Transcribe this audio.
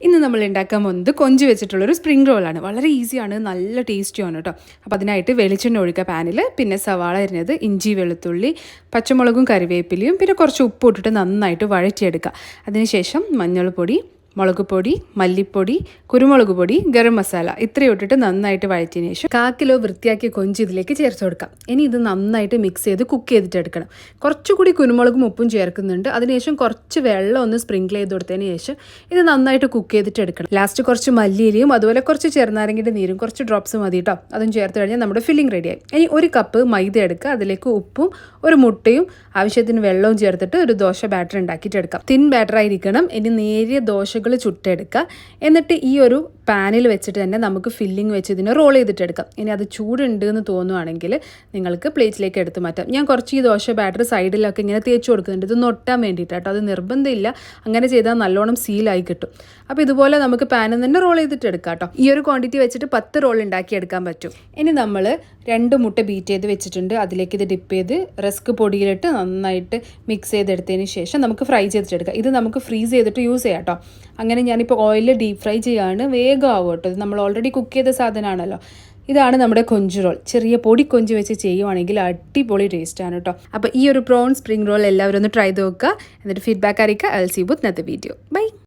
ഇന്ന് നമ്മൾ ഉണ്ടാക്കാൻ പോകുന്നത് കൊഞ്ച് വെച്ചിട്ടുള്ളൊരു സ്പ്രിംഗ് റോളാണ് വളരെ ഈസിയാണ് നല്ല ടേസ്റ്റിയാണ് കേട്ടോ അപ്പോൾ അതിനായിട്ട് വെളിച്ചെണ്ണ ഒഴിക്കുക പാനിൽ പിന്നെ സവാള അരിഞ്ഞത് ഇഞ്ചി വെളുത്തുള്ളി പച്ചമുളകും കറിവേപ്പിലയും പിന്നെ കുറച്ച് ഉപ്പ് ഇട്ടിട്ട് നന്നായിട്ട് വഴറ്റിയെടുക്കുക. അതിനുശേഷം മഞ്ഞൾപ്പൊടി മുളക് പൊടി മല്ലിപ്പൊടി കുരുമുളക് പൊടി ഗരം മസാല ഇത്രയും ഇട്ടിട്ട് നന്നായിട്ട് വഴറ്റിയതിന് ശേഷം കാ കിലോ വൃത്തിയാക്കി കൊഞ്ച് ഇതിലേക്ക് ചേർത്ത് കൊടുക്കാം. ഇനി ഇത് നന്നായിട്ട് മിക്സ് ചെയ്ത് കുക്ക് ചെയ്തിട്ട് എടുക്കണം. കുറച്ചുകൂടി കുരുമുളകും ഉപ്പും ചേർക്കുന്നുണ്ട്. അതിനുശേഷം കുറച്ച് വെള്ളം ഒന്ന് സ്പ്രിങ്കിൾ ചെയ്ത് കൊടുത്തതിന് ശേഷം ഇത് നന്നായിട്ട് കുക്ക് ചെയ്തിട്ട് എടുക്കണം. ലാസ്റ്റ് കുറച്ച് മല്ലിയിലയും അതുപോലെ കുറച്ച് ചെറുനാരങ്ങയുടെ നീരും കുറച്ച് ഡ്രോപ്സ് മതി കേട്ടോ അതും ചേർത്ത് കഴിഞ്ഞാൽ നമ്മുടെ ഫില്ലിംഗ് റെഡിയായി ഇനി ഒരു കപ്പ് മൈദ എടുക്കുക. അതിലേക്ക് ഉപ്പും ഒരു മുട്ടയും ആവശ്യത്തിന് വെള്ളവും ചേർത്തിട്ട് ഒരു ദോശ ബാറ്റർ ഉണ്ടാക്കിയിട്ട് എടുക്കാം. തിൻ ബാറ്റർ ആയിരിക്കണം. ഇനി നേരിയ ദോശകൾ ചുട്ടെടുക്കുക. എന്നിട്ട് ഈ ഒരു പാനിൽ വെച്ചിട്ട് തന്നെ നമുക്ക് ഫില്ലിംഗ് വെച്ച് ഇതിനെ റോൾ ചെയ്തിട്ട് എടുക്കാം. ഇനി അത് ചൂടുണ്ട് എന്ന് തോന്നുവാണെങ്കിൽ നിങ്ങൾക്ക് പ്ലേറ്റിലേക്ക് എടുത്ത് മാറ്റാം. ഞാൻ കുറച്ച് ഈ ദോശ ബാറ്റർ സൈഡിലൊക്കെ ഇങ്ങനെ തേച്ച് കൊടുക്കുന്നുണ്ട്. ഇത് നൊട്ടാൻ വേണ്ടിയിട്ട് കേട്ടോ. അത് നിർബന്ധമില്ല. അങ്ങനെ ചെയ്താൽ നല്ലോണം സീലായി കിട്ടും. അപ്പോൾ ഇതുപോലെ നമുക്ക് പാനിൽ തന്നെ റോൾ ചെയ്തിട്ട് എടുക്കാം കേട്ടോ. ഈ ഒരു ക്വാണ്ടിറ്റി വെച്ചിട്ട് പത്ത് റോൾ ഉണ്ടാക്കി എടുക്കാൻ പറ്റും. ഇനി നമ്മൾ രണ്ട് മുട്ട ബീറ്റ് ചെയ്ത് വെച്ചിട്ടുണ്ട്. അതിലേക്ക് ഇത് ഡിപ്പ് ചെയ്ത് റസ്ക് പൊടിയിലിട്ട് നന്നായിട്ട് മിക്സ് ചെയ്തെടുത്തതിന് ശേഷം നമുക്ക് ഫ്രൈ ചെയ്തിട്ടെടുക്കാം ഇത് നമുക്ക് ഫ്രീസ് ചെയ്തിട്ട് യൂസ് ചെയ്യാം കേട്ടോ. അങ്ങനെ ഞാനിപ്പോൾ ഓയിലിൽ ഡീപ് ഫ്രൈ ചെയ്യാണ്. വേഗം ആവും കേട്ടോ നമ്മൾ ഓൾറെഡി കുക്ക് ചെയ്ത സാധനമാണല്ലോ. ഇതാണ് നമ്മുടെ കൊഞ്ച് റോൾ ചെറിയ പൊടി കൊഞ്ച് വെച്ച് ചെയ്യുവാണെങ്കിൽ അടിപൊളി ടേസ്റ്റാണ് കേട്ടോ അപ്പോൾ ഈ ഒരു പ്രോൺ സ്പ്രിംഗ് റോൾ എല്ലാവരും ഒന്ന് ട്രൈ ചെയ്ത് നോക്കുക. എന്നിട്ട് ഫീഡ്ബാക്ക് അറിയിക്കുക. അൽസി ബുദ്ധ വീഡിയോ ബൈ